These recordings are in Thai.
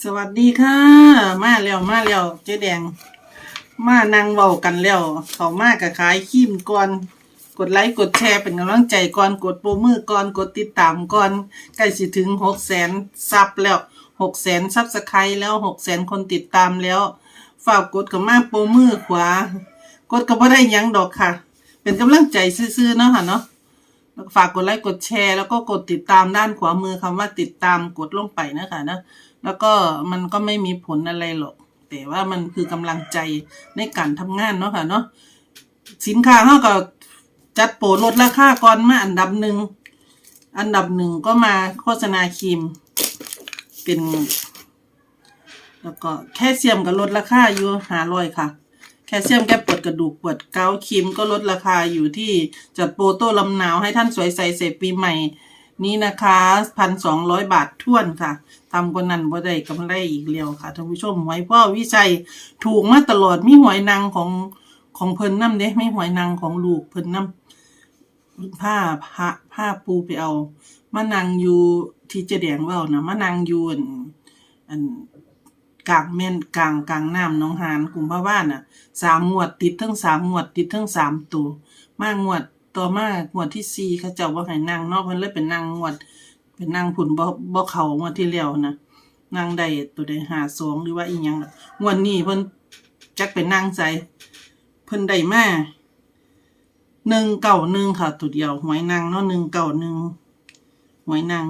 สวัสดีค่ะ มาแล้วมาแล้วเจ๊แดง มานั่งเว้ากันแล้วเขามากกับขายครีมก่อน กดไลค์กดแชร์เป็นกำลังใจก่อนกดโปรมือก่อนกดติดตามก่อนใกล้สิถึงหกแสนซับแล้วหกแสนซับสไครต์แล้วหกแสนคนติดตามแล้ว ฝากกดกับมาโปรมือขวา กดก็บ่ได้ยังดอกค่ะ เป็นกำลังใจซื่อๆเนาะค่ะเนาะ ฝากกดไลค์กดแชร์ แล้วก็กดติดตามด้านขวามือคำว่าติดตามกดลงไปนะคะนะแล้วก็มันก็ไม่มีผลอะไรหรอก แต่ว่ามันคือกำลังใจในการทำงานเนาะค่ะเนาะสินค้าเขาก็จัดโปรลดราคาก่อนมาอันดับหนึ่งอันดับหนึ่งก็มาโฆษณาครีม เป็น แล้วก็แคลเซียมก็ลดราคาอยู่หาร้อยค่ะ ลเซียมแก้ปวดกระดูกปวดเกาครีมก็ลดราคาอยู่ที่จัดโปรโต้ลำหนาวให้ท่านสวยใสเสร็จปีใหม่ นี้นะคะพันสองร้อยบาทท่วนค่ะทำกว่านั้นบ่ได้กำไรอีกเร็วค่ะท่านผู้ชมหวยพ่อวิชัยถูกมาตลอดมีหวยนางของของเพิ่นน้ำเด้ไม่หวยนางของลูกเพิ่นน้ำผ้าผ้าผ้าปูไปเอามานั่งอยู่ที่เจแดงเว้านะมานั่งอยู่อันอัน กลางแม่นกลางกลางน้ำหน้องหานกลุ่มพะว่านน่ะสามงวดติดทั้งสามงวดติดทั้งสามตัว มางวดต่อมางวดที่สี่เขาเจ้าว่าให้นั่งนอกเพิ่นเลยเป็นนั่งงวด เป็นนั่งผุนบ่บ่เขางวดที่แล้วนะนั่งได้ตัวใดหาสองหรือว่าอีหยังล่ะงวดนี้เพิ่นจักเป็นนั่งใจเพิ่นได้มาหนึ่งเก้าหนึ่งค่ะตัวเดียวหวยนางเนาะหนึ่งเก้าหนึ่งหวยนาง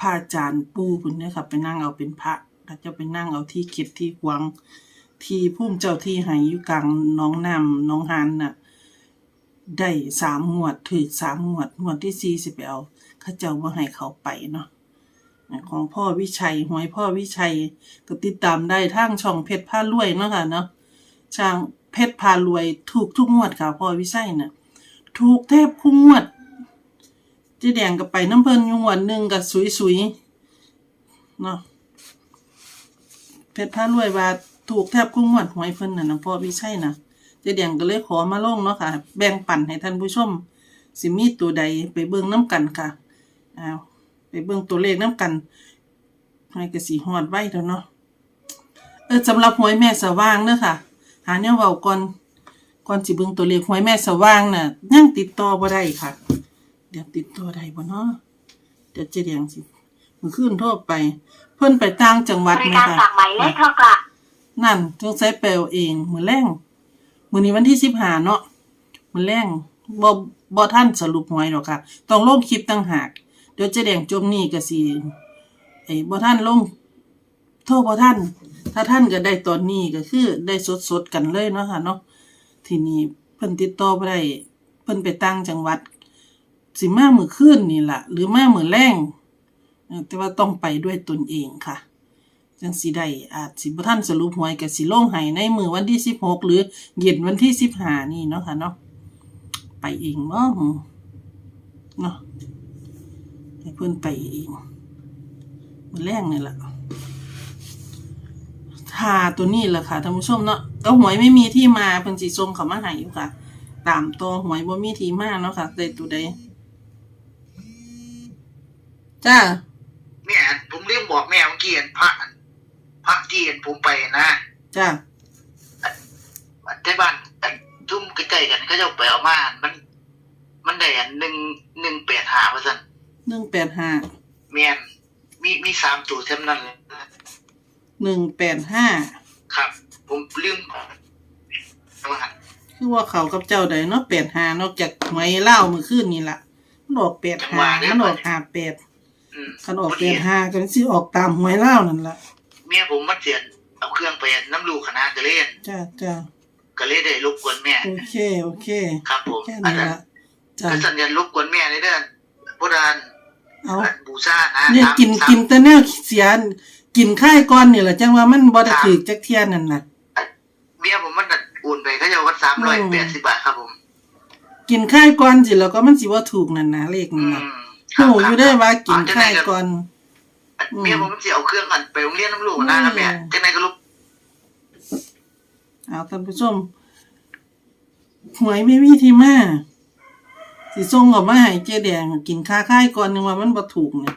พระอาจารย์ปู่พุ่นเนี่ยค่ะไปนั่งเอาเป็นพระก็จะไปนั่งเอาที่เก็บที่วางที่พุ่มเจ้าที่หายอยู่กลางน้องน้ำน้องหานน่ะได้สามงวดถือสามงวดงวดที่สี่สิบเอาข้าเจ้าว่าให้เขาไปเนาะของพ่อวิชัยหวยพ่อวิชัยก็ติดตามได้ทางช่องเพชรพารวยเนาะค่ะเนาะช่างเพชรพารวยถูกทุกงวดค่ะพ่อวิชัยน่ะถูกแทบทุกงวด เจ๊แดงก็ไปน้ำเพลินยงวดหนึ่งกับสุยๆเนาะเพชรพารวยว่าถูกแทบคุ้งหวดหวยเพิ่นน่ะนะพ่อพี่ใช่นะเจ๊แดงก็เลยขอมาลงเนาะค่ะ แบ่งปันให้ท่านผู้ชม สิมีตัวใดไปเบิ่งน้ำกันค่ะอ้าวไปเบิ่งตัวเลขน้ำกันให้กระสีหอดไว้เถอะเนาะเออสำหรับหวยแม่สว่างเด้อค่ะ หาแนวเว้าก่อนก่อนสิเบิ่งตัวเลขหวยแม่สว่างน่ะยังติดต่อบ่ได้ค่ะ เดี๋ยวติดตัวใดบ่เนาะเดี๋ยวเจะเรียงสิมือขึ้นโทรไป เพิ่นไปต่างจังหวัดบริไหมการคะฝากหมายเลขโทรกลับนั่นต้องใช้แปลเองมือแรงมือนี้วันที่สิบห้าเนาะมือแรงบ่บ่ท่านสรุปหวยหรอกค่ะ ต้องลงคลิปต่างหาก เดี๋ยวเจะแดงจมนี่ก็สิไอ้บ่ท่านลงโทษบ่ท่าน ถ้าท่านก็ได้ตอนนี้ก็คือได้สดๆกันเลยเนาะค่ะเนาะทีนี้เพิ่นติดต่อบ่ได้เพิ่นไปต่างจังหวัด สิมามือคืนนี่แหละหรือมามือแรงแต่ว่าต้องไปด้วยตนเองค่ะ จังสิได้อาจสิบ่ทันสรุปหวยก็สิลงให้ในมือวันที่16หกหรือเย็นวันที่15นี่เนาะค่ะเนาะไปเองบ่เนาะให้เพิ่อนไปเองมือแรงนี่แหละถ้าตัวนี้แหละค่ะท่านผู้ชมเนาะก็หวยไม่มีที่มาเพิ่นสิส่งเขามาให้อยู่ค่ะ ตามตัวหวยบ่มีที่มาเนาะค่ะได้ตัวใด จ้าแม่ผมลืมบอกแม่เมื่อกี้เห็นพระพระที่เห็นผมไปนะจ้าที่บ้านอันทุ่มใกล้ๆกันเขาจะเอาไปเอามามัน มันได้อันหนึ่งหนึ่งแปดหาเปอร์เซ็นต์หนึ่งแปดห้าแมนมีมีสามตัวเท่านั้นเลยหนึ่งแปดห้าครับ ผมลืมว่าคือว่าเขากับเจ้าใดเนาะแปดห้านอกจากหวยเล่ามือขึ้นนี่ล่ะมันออกแปดห้ามันออกห้าแปดอืม คันออกแปดห้ากันสิออกตามหวยเล่านั่นล่ะเมียผมมันเสียนเอาเครื่องไปน้ำลูกคณะกระเล่นจ้าจ้ากระเล่นได้รบกวนแม่ โอเค โอเค ครับผมแค่อันนี้นั้นละจ้าก็สัญญาณรบกวนแม่ในเด้อนโบราณเอาอันบูชานะเนี่ยสามกินสามกินแต่แนวเสียกินค่ายก่อนนี่แหละจังว่ามันบ่ได้ถือจักเที่ยนั่นน่ะเมียผมมันดัดอุ่นไปเขาจะวัดสามร้อยแปดสิบบาทครับผม กินค่ายก่อนสิแล้วก็มันสิว่าถูกนั่นนะเลขอืนั่นมน่ะครับโหอยู่ได้ว่ากินจังค่ายใดก่อนเมียผมมันสิเอาเครื่องกันไปโรงเรียนน้ำลูกนะนะแม่อืมจังไหนก็ลูกเอาท่านผู้ชมหวยไม่มีที่มาสิส่งออกมาให้เจ๊แดงกินค่าค่ายก่อนนึงว่ามันบ่ถูกเนี่ย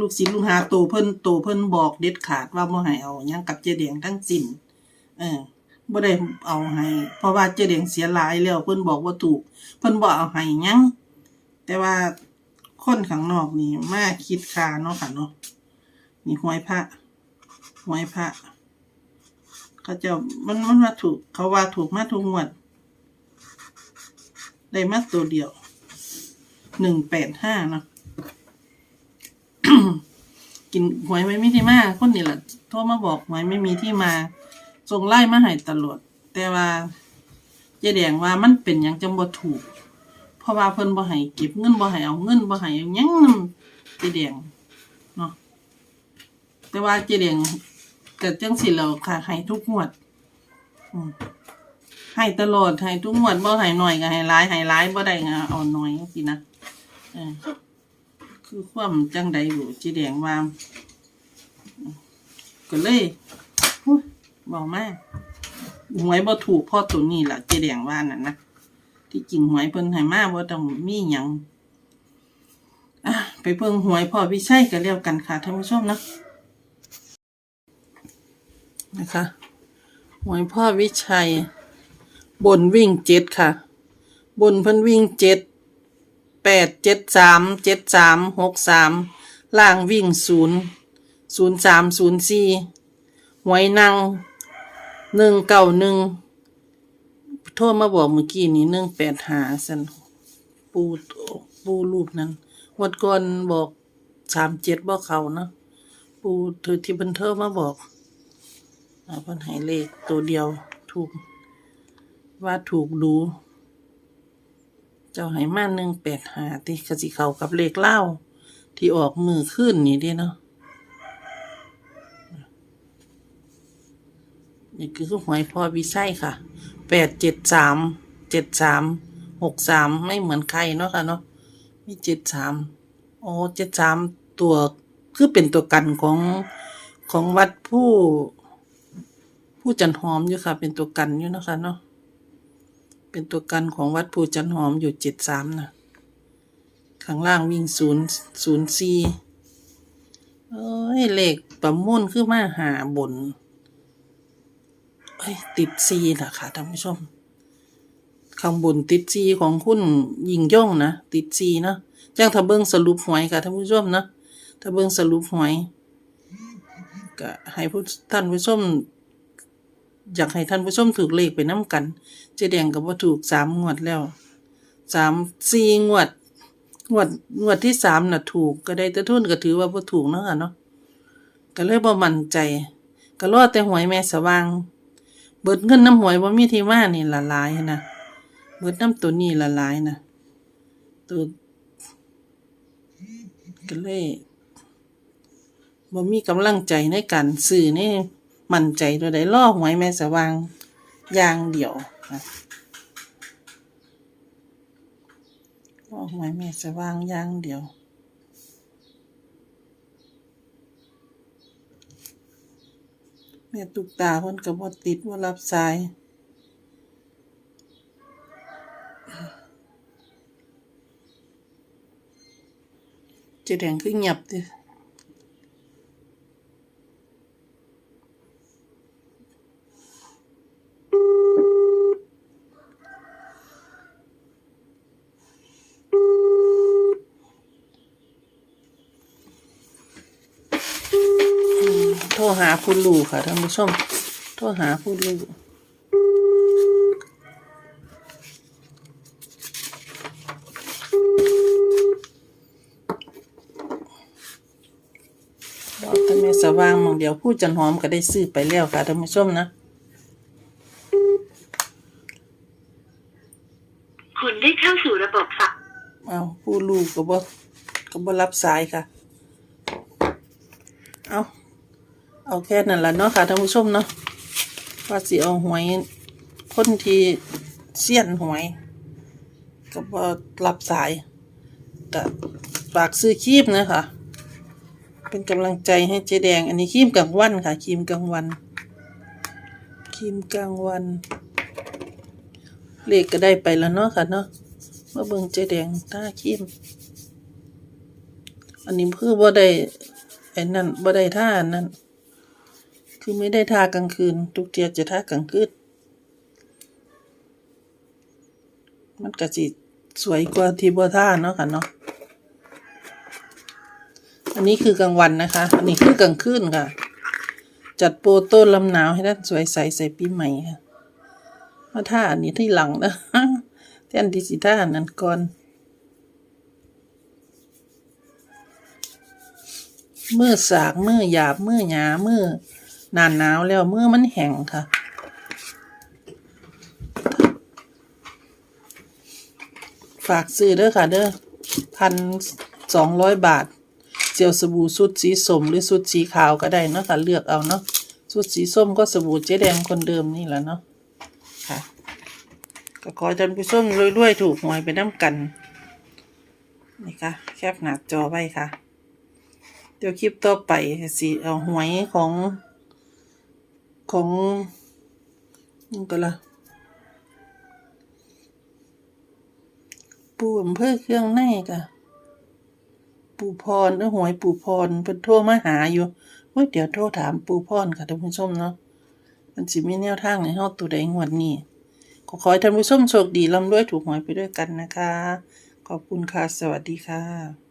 ลูกศิษย์ลูกหาโตเพิ่นโตเพิ่นบอกเด็ดขาดว่าบ่ให้เอาหยังกับเจแดงทั้งสิ้นเออบ่ได้เอาให้ เพราะว่าเจแดงเสียหลายแล้วเพิ่นบอกว่าถูก เพิ่นบ่เอาให้หยังแต่ว่า คนข้างนอกนี่มาคิดคาเนาะค่ะเนาะนี่หวยพระหวยพระเขาจะมันมันว่าถูกเขาว่าถูกมาทุกงวด ได้มาตัวเดียวหนึ่งแปดห้าเนาะกินหวยไม่มีที่มาคนนี่แหละโทรมาบอกหวยไม่มีที่มาส่งไล่มาให้ตลอดแต่ว่าเจ๊แดงว่ามันเป็นหยังจังบ่ถูก เพราะว่าเพิ่นบ่ให้เก็บเงินบ่ให้เอาเงินบ่ให้เอาหยังนำเจ๊แดงเนาะแต่ว่าเจ๊แดงก็จังสิแล้วค่ะให้ทุกงวดอืมให้ตลอดให้ทุกงวดบ่ให้หน้อยก็ให้หลายให้หลายบ่ได้ก็เอาน้อยจังซี่นะเออคือความจังใดอยู่จีแดงว่าก็เลยบอกมาหวยบ่ถูกพ่อตัวนี้ล่ะจีแดงว่านั่นนะ ที่จริงหวยเพิ่นให้มาบ่ต้องมีหยังไปเพิ่งหวยพ่อวิชัยกันแล้วกันค่ะท่านผู้ชมนะนะคะหวยพ่อวิชัย บนวิ่งเจ็ดค่ะ บนเพิ่นวิ่งเจ็ดแปดเจ็ดสามเจ็ดสามหกสามล่างวิ่งศูนย์ศูนย์สามศูนย์สี่หวยนางหนึ่งเก้าหนึ่ง โทษมาบอกเมื่อกี้นี้หนึ่งแปดหาสันปูปูรูปนั้นวัดก่อนบอกสามเจ็ดบอกเขาเนาะปูเธอที่บันเทอมาบอกอ่าเพิ่นให้เลขตัวเดียวถูก ว่าถูกดู เจ้าให้มาหนึ่งแปดหาที่กสิเขากับเลขเล่าที่ออกมือขึ้นนี่ด้เนาะนี่คือหวยพอวิไสค่ะ แปดเจ็ดสามเจ็ดสามหกสามไม่เหมือนใครเนาะค่ะเนาะมีเจ็ดสามโอ้เจ็ดสามตัวคือเป็นตัวกันของของวัดผู้ผู้จันหอมอยู่ค่ะ เป็นตัวกันอยู่เนาะค่ะเนาะเป็นตัวกันของวัดภูจันหอมอยู่เจ็ดสามนะข้างล่างวิ่งศูนย์ศูนย์สี่เอ้ยเลขประมุ่นคือมาหาบนเอ้ย ติดซีล่ะค่ะท่านผู้ชม ข้างบนติดซีของคุณยิงย่องนะ ติดซีเนาะจ้างถ้าเบิงสรุปหวยค่ะท่านผู้ชมนะถ้าเบิงสรุปหวยก็ให้ผู้ท่านผู้ชมอยากให้ท่านผู้ชมถูกเลขไปน้ำกันเจแดงก็บ่ถูกสามงวดแล้วสามสี่งวด งวดงวดที่สามน่ะถูกก็ได้แต่ทุนก็ถือว่าบ่ถูกเนาะค่ะเนาะก็เลยบ่มั่นใจ ก็รอแต่หวยแม่สว่าง เบิดเงินน้ำหวยบ่มีที่มานี่ละลายนะเบิดน้ำตัวนี้ละลายนะตัวก็เลยบ่มีกำลังใจในการซื้อนี่มั่นใจตัวใดล่อหวยแม่สว่างอย่างเดียวค่ะล่อหวยแม่สว่างอย่างเดียว แม่ตุกตาเพิ่นก็บ่ติดว่ารับสาย จะแดงคือเงียบติ โทรหาผู้ลูค่ะท่านผู้ชม โทรหาผู้ลูบอกท่านแม่สว่างหมองเดียวผู้จันหอมก็ได้ซื้อไปแล้วค่ะท่านผู้ชมนะ คุณได้เข้าสู่ระบบฝากเอาผู้ลูกก็บ่ก็บ่รับสายค่ะ เอา เอาแค่นั้นละเนาะค่ะท่านผู้ชมเนาะว่าสิเอาหวยคนที่เสี้ยนหวยก็บ่รับสายก็ฝากซื้อคีมนะคะเป็นกำลังใจให้เจ๊แดง อันนี้คีมกลางวันค่ะคีมกลางวันคีมกลางวัน เลขก็ได้ไปแล้วเนาะค่ะเนาะมาเบิ่งเจ๊แดงท่าคีมอันนี้คือบ่ได้ไอ้นั่นบ่ได้ท่าอันนั่ คือไม่ได้ทากลางคืน ทุกเทียจะทากลางคืน มันก็สิสวยกว่าที่บ่ท่าเนาะค่ะเนาะ อันนี้คือกลางวันนะคะ อันนี้คือกลางคืนค่ะ จัดโปรต้นลำหนาวให้ท่านสวยใสใส่ปีใหม่ค่ะมาท่าอันนี้ที่หลังนะแทนที่สิท่านนั้นก่อนมือสากมือหยาบมือหยามือ นานหนาวแล้วมือมันแห้งค่ะ ฝากซื้อเด้อค่ะ เด้อพันสองร้อยบาท เจียวสบู่สุดสีส้มหรือสุดสีขาวก็ได้เนาะค่ะ เลือกเอาเนาะสุดสีส้มก็สบู่เจ๊แดงคนเดิมนี่แหละเนาะค่ะ ก็ขอให้ท่านผู้ชมรวยๆถูกหวยไปน้ำกันนี่ค่ะ แคปหน้าจอไว้ค่ะ เดี๋ยวคลิปต่อไปสิเอาหวยของ ของนี่ก็ละปู่อำเภอเครื่องในกะปู่พรเออหวยปู่พรเพิ่นโทรมาหาอยู่เว้ยเดี๋ยวโทรถามปู่พรค่ะท่านผู้ชมเนาะมันสิมีแนวทางในเฮาตัวใดงวดนี้ขอขอให้ท่านผู้ชมโชคดีร่ำรวยถูกหวยไปด้วยกันนะคะ ขอบคุณค่ะ สวัสดีค่ะ